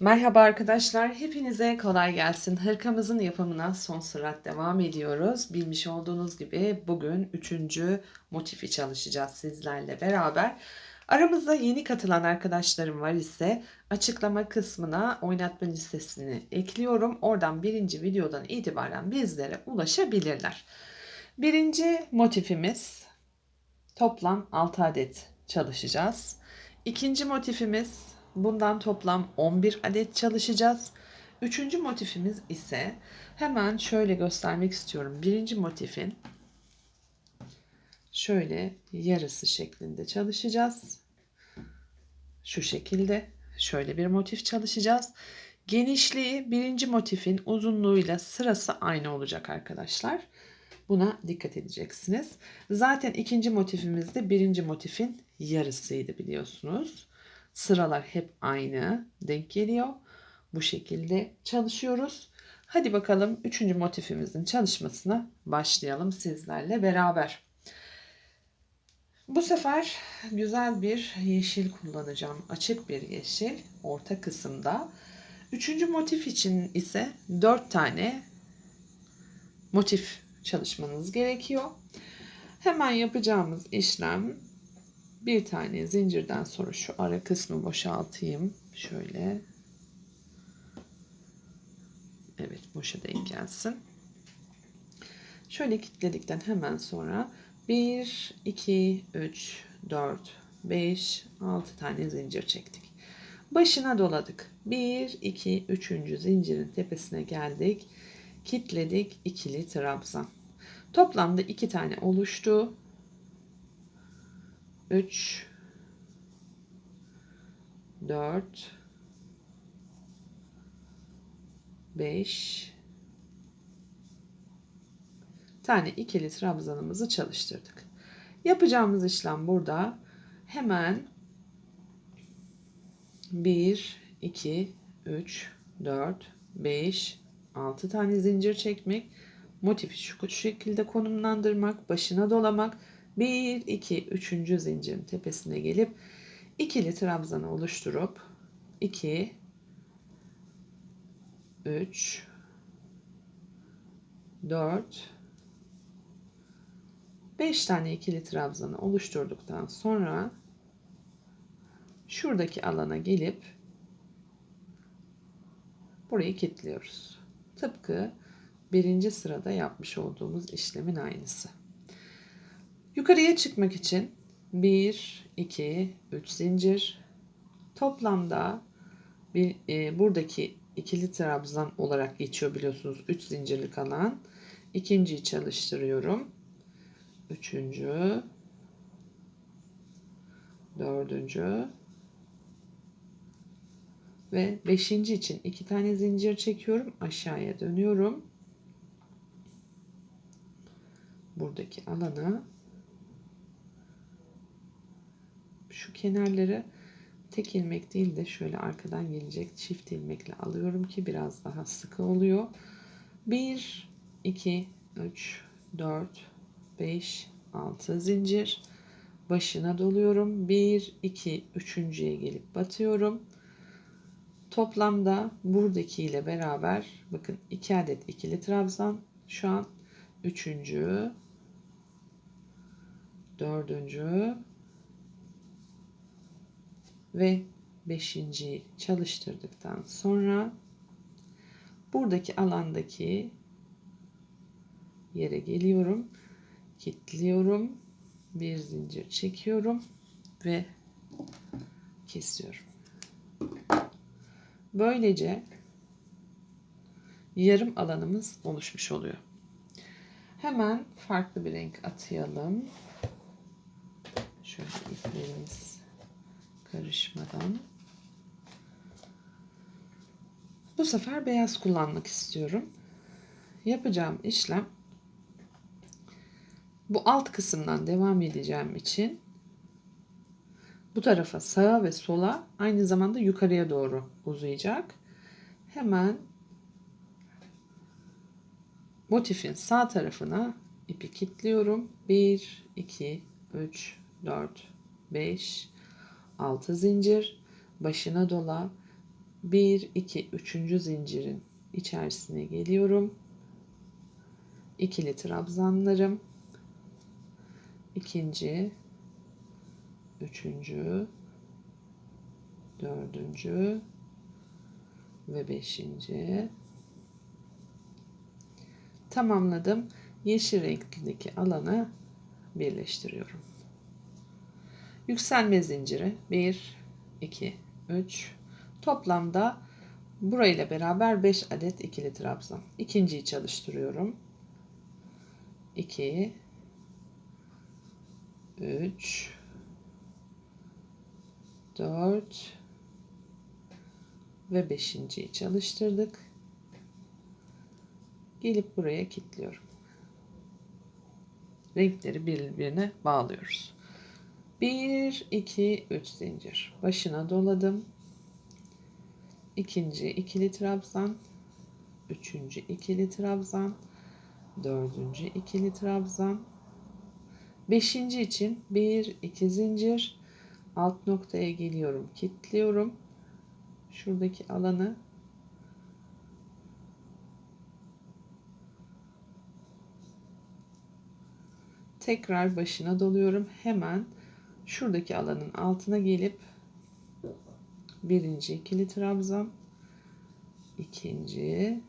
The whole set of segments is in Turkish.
Merhaba arkadaşlar, hepinize kolay gelsin. Hırkamızın yapımına son sürat devam ediyoruz. Bilmiş olduğunuz gibi bugün üçüncü motifi çalışacağız sizlerle beraber. Aramızda yeni katılan arkadaşlarım var ise açıklama kısmına oynatma listesini ekliyorum. Oradan birinci videodan itibaren bizlere ulaşabilirler. Birinci motifimiz toplam 6 adet çalışacağız. İkinci motifimiz bundan toplam 11 adet çalışacağız. Üçüncü motifimiz ise hemen şöyle göstermek istiyorum. Birinci motifin şöyle yarısı şeklinde çalışacağız. Şu şekilde şöyle bir motif çalışacağız. Genişliği birinci motifin uzunluğuyla sırası aynı olacak arkadaşlar. Buna dikkat edeceksiniz. Zaten ikinci motifimiz de birinci motifin yarısıydı biliyorsunuz. Sıralar hep aynı denk geliyor. Bu şekilde çalışıyoruz. Hadi bakalım üçüncü motifimizin çalışmasına başlayalım sizlerle beraber. Bu sefer güzel bir yeşil kullanacağım. Açık bir yeşil orta kısımda. Üçüncü motif için ise dört tane motif çalışmanız gerekiyor. Hemen yapacağımız işlem bir tane zincirden sonra şu ara kısmı boşaltayım. Şöyle. Evet boşa denk gelsin. Şöyle kilitledikten hemen sonra 1, 2, 3, 4, 5, 6 tane zincir çektik. Başına doladık. 1, 2, 3. zincirin tepesine geldik. Kitledik ikili trabzan. Toplamda 2 tane oluştu. 3 4 5 tane ikili trabzanımızı çalıştırdık. Yapacağımız işlem burada. Hemen 1 2 3 4 5 6 tane zincir çekmek motifi şu şekilde konumlandırmak başına dolamak 1, 2, 3. zincirin tepesine gelip ikili trabzanı oluşturup 2, 3, 4, 5 tane ikili trabzanı oluşturduktan sonra şuradaki alana gelip burayı kilitliyoruz. Tıpkı birinci sırada yapmış olduğumuz işlemin aynısı. Yukarıya çıkmak için 1, 2, 3 zincir. Toplamda bir, e, buradaki ikili trabzan olarak geçiyor biliyorsunuz 3 zincirlik alan. İkinciyi çalıştırıyorum. Üçüncü. Dördüncü. Ve beşinci için iki tane zincir çekiyorum. Aşağıya dönüyorum. Buradaki alanı şu kenarları tek ilmek değil de şöyle arkadan gelecek çift ilmekle alıyorum ki biraz daha sıkı oluyor. 1 2 3 4 5 6 zincir başına doluyorum. 1 2 üçüncüye gelip batıyorum. Toplamda buradaki ile beraber bakın 2 adet ikili trabzan şu an üçüncü dördüncü ve beşinciyi çalıştırdıktan sonra buradaki alandaki yere geliyorum. Kilitliyorum. Bir zincir çekiyorum ve kesiyorum. Böylece yarım alanımız oluşmuş oluyor. Hemen farklı bir renk atayalım. Şöyle iplerimiz karışmadan. Bu sefer beyaz kullanmak istiyorum. Yapacağım işlem bu alt kısımdan devam edeceğim için bu tarafa sağa ve sola aynı zamanda yukarıya doğru uzayacak. Hemen motifin sağ tarafına ipi kilitliyorum. 1, 2, 3, 4, 5, 6 zincir başına dola 1 2 3. zincirin içerisine geliyorum. İkili trabzanlarım. ikinci, üçüncü, dördüncü ve beşinci. Tamamladım. Yeşil renkteki alanı birleştiriyorum. Yükselme zinciri 1, 2, 3. Toplamda burayla beraber 5 adet ikili trabzan. İkinciyi çalıştırıyorum. 2, 3, 4 ve 5.yi çalıştırdık. Gelip buraya kilitliyorum. Renkleri birbirine bağlıyoruz. 1 2 3 zincir. Başına doladım. İkinci ikili trabzan, üçüncü ikili trabzan, dördüncü ikili trabzan, beşinci için bir iki zincir alt noktaya geliyorum, kilitliyorum. Şuradaki alanı tekrar başına doluyorum. Hemen şuradaki alanın altına gelip birinci ikili trabzan, ikinci,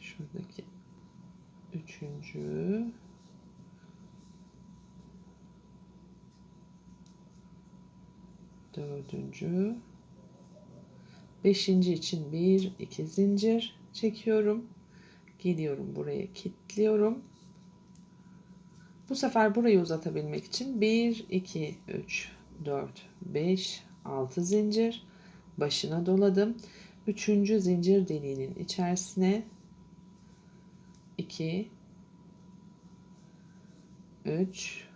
şuradaki üçüncü, dördüncü, beşinci için bir iki zincir çekiyorum. Geliyorum buraya kilitliyorum. Bu sefer burayı uzatabilmek için 1, 2, 3, 4, 5, 6 zincir başına doladım. Üçüncü zincir deliğinin içerisine 2, 3,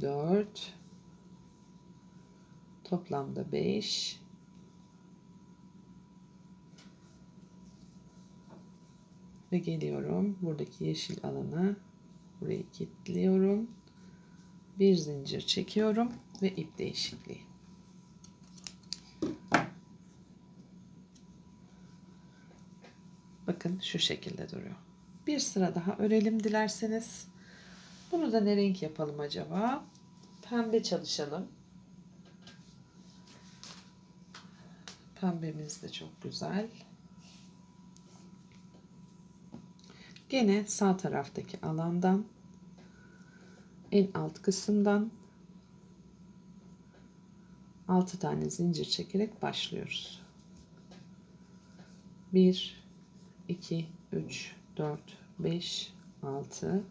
4, toplamda 5, ve geliyorum. Buradaki yeşil alana burayı kilitliyorum. Bir zincir çekiyorum ve ip değişikliği. Bakın şu şekilde duruyor. Bir sıra daha örelim dilerseniz. Bunu da ne renk yapalım acaba? Pembe çalışalım. Pembemiz de çok güzel Gene sağ taraftaki alandan en alt kısımdan 6 tane zincir çekerek başlıyoruz. 1 2 3 4 5 6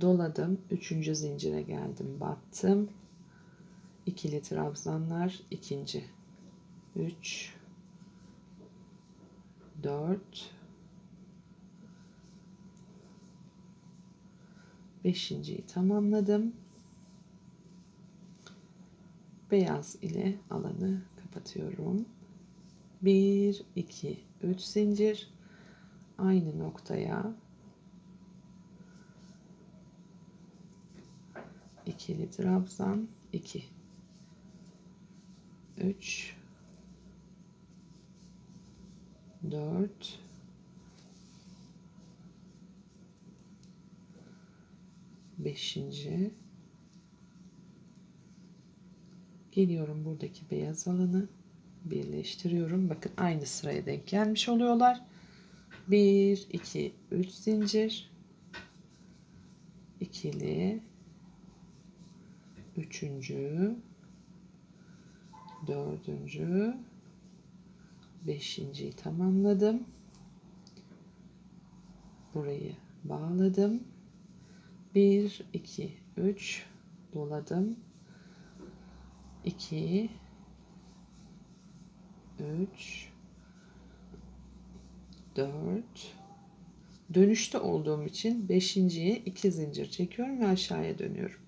doladım. 3. zincire geldim. Battım. ikili trabzanlar ikinci 3 4 Beşinciyi tamamladım. Beyaz ile alanı kapatıyorum. 1, 2, 3 zincir. Aynı noktaya ikili trabzan 2 3 4 beşinci. Geliyorum buradaki beyaz alanı. Birleştiriyorum. Bakın aynı sıraya denk gelmiş oluyorlar. 1 2 3 zincir. İkili. Üçüncü. Dördüncü. Beşinciyi tamamladım. Burayı bağladım 1 2 3 doladım 2 3 4 dönüşte olduğum için beşinciye iki zincir çekiyorum ve aşağıya dönüyorum.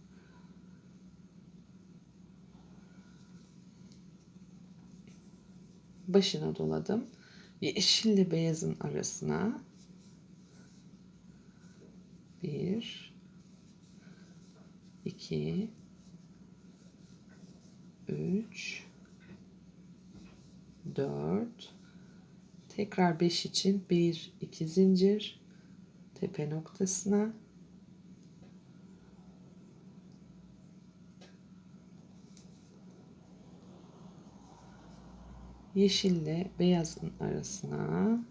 Başına doladım. Yeşille beyazın arasına bir 2 3 4 tekrar 5 için 1 2 zincir. Tepe noktasına. Yeşille beyazın arasına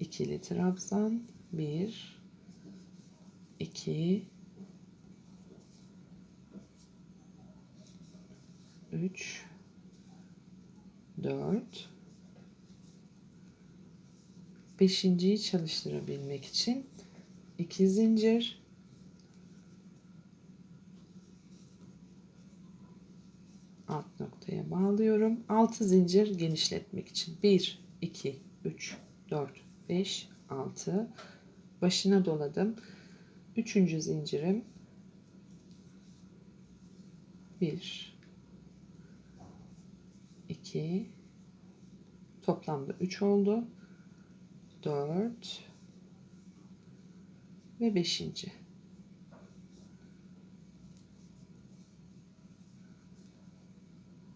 ikili trabzan. 1 2 3 4 Beşinciyi çalıştırabilmek için iki zincir. Alt noktaya bağlıyorum. 6 zincir genişletmek için. 1 2 3 4 5 6 başına doladım. Üçüncü zincirim. 1 2 toplamda 3 oldu. 4 ve 5.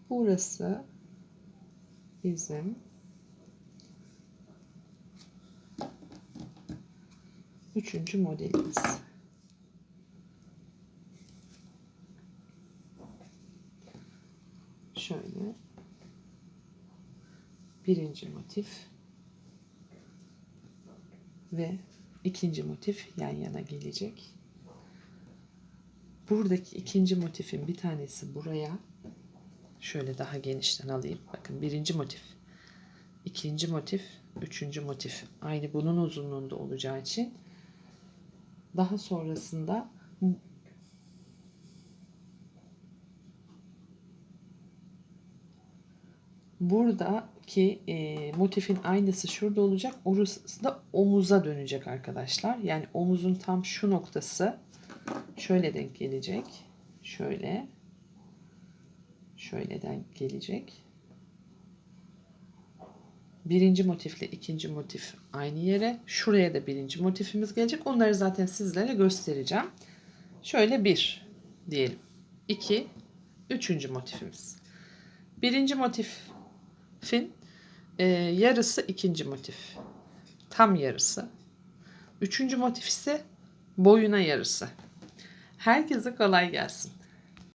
Burası bizim üçüncü modelimiz. Şöyle birinci motif ve ikinci motif yan yana gelecek. Buradaki ikinci motifin bir tanesi buraya. Şöyle daha genişten alayım. Bakın birinci motif, ikinci motif, üçüncü motif. Aynı bunun uzunluğunda olacağı için daha sonrasında buradaki e, motifin aynısı şurada olacak. Orası da omuza dönecek arkadaşlar. Yani omuzun tam şu noktası şöyle denk gelecek. Şöyle. Şöyle denk gelecek. Birinci motifle ikinci motif aynı yere. Şuraya da birinci motifimiz gelecek. Onları zaten sizlere göstereceğim. Şöyle bir diyelim. İki, üçüncü motifimiz. Birinci motifin e, yarısı ikinci motif. Tam yarısı. Üçüncü motif ise boyuna yarısı. Herkese kolay gelsin.